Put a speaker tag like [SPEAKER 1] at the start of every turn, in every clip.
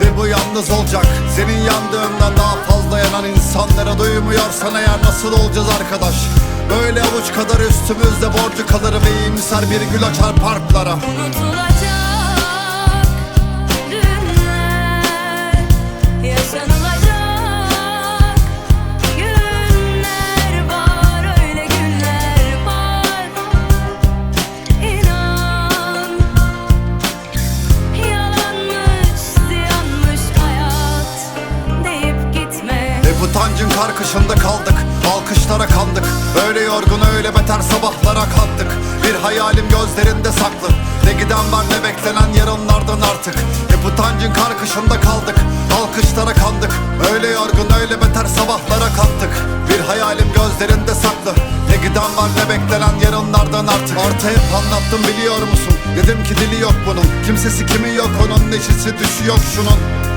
[SPEAKER 1] ve bu yalnız olacak. Senin yandığından daha fazla yanan insanlara duymuyorsan eğer nasıl olacağız arkadaş? Böyle avuç kadar üstümüzde borcu kalır ve iyimser bir gül açar parklara.
[SPEAKER 2] Unutulacak
[SPEAKER 1] utancın karkışında kaldık. Alkışlara kandık. Öyle yorgun öyle beter sabahlara kalktık Bir hayalim gözlerinde saklı. Ne giden var ne beklenen yarınlardan artık. Hep utancın karkışında kaldık. Alkışlara kandık. Öyle yorgun öyle beter sabahlara kalktık Bir hayalim gözlerinde saklı. Ne giden var ne beklenen yarınlardan artık. Artı hep anlattım biliyor musun? Dedim ki dili yok bunun. Kimsesi kimi yok onun neşesi düşü yok şunun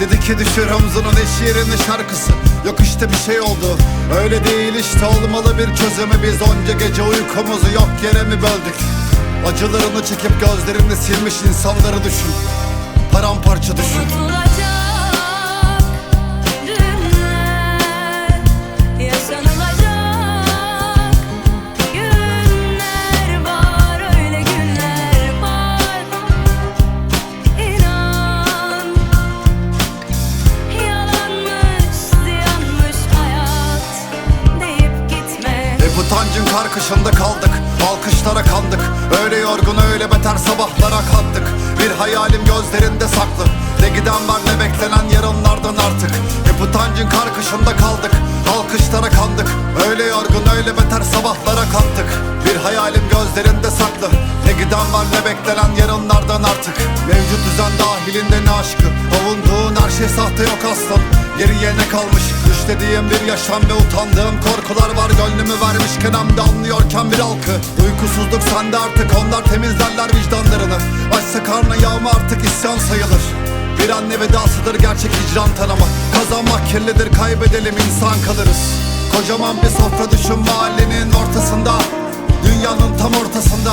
[SPEAKER 1] Dedi ki düşür omzunun eş yerine şarkısı. Yok işte bir şey oldu. Öyle değil işte olmalı bir çözümü. Biz onca gece uykumuzu yok yere mi böldük? Acılarını çekip gözlerini silmiş insanları düşün. Paramparça düşün.
[SPEAKER 2] Unutulacak
[SPEAKER 1] Hep utancın karkışında kaldık. Alkışlara kandık. Öyle yorgun öyle beter sabahlara kalktık. Bir hayalim gözlerinde saklı. Ne giden var ne beklenen yarınlardan Ne beklenen yarınlardan artık. Mevcut düzen dahilinde ne aşkı? Avunduğun her şey sahte yok aslan. Geriye ne kalmış? Düşlediğim bir yaşam ve utandığım korkular var. Gönlümü vermişken hem de anlıyorken bir halkı. Uykusuzluk sende artık onlar temizlerler vicdanlarını. Açsa karnı yağma artık isyan sayılır. Bir anne vedasıdır gerçek hicran tanıma Kazanmak kirlidir kaybedelim insan kalırız. Kocaman bir sofra düşün mahallenin ortasında. Dünyanın tam ortasında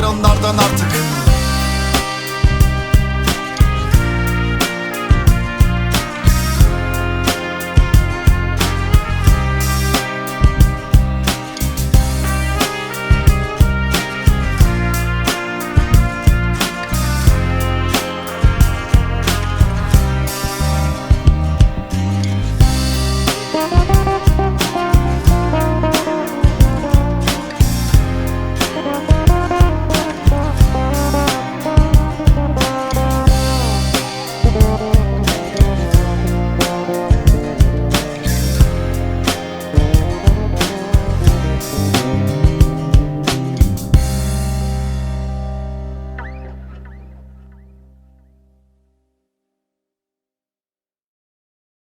[SPEAKER 1] artık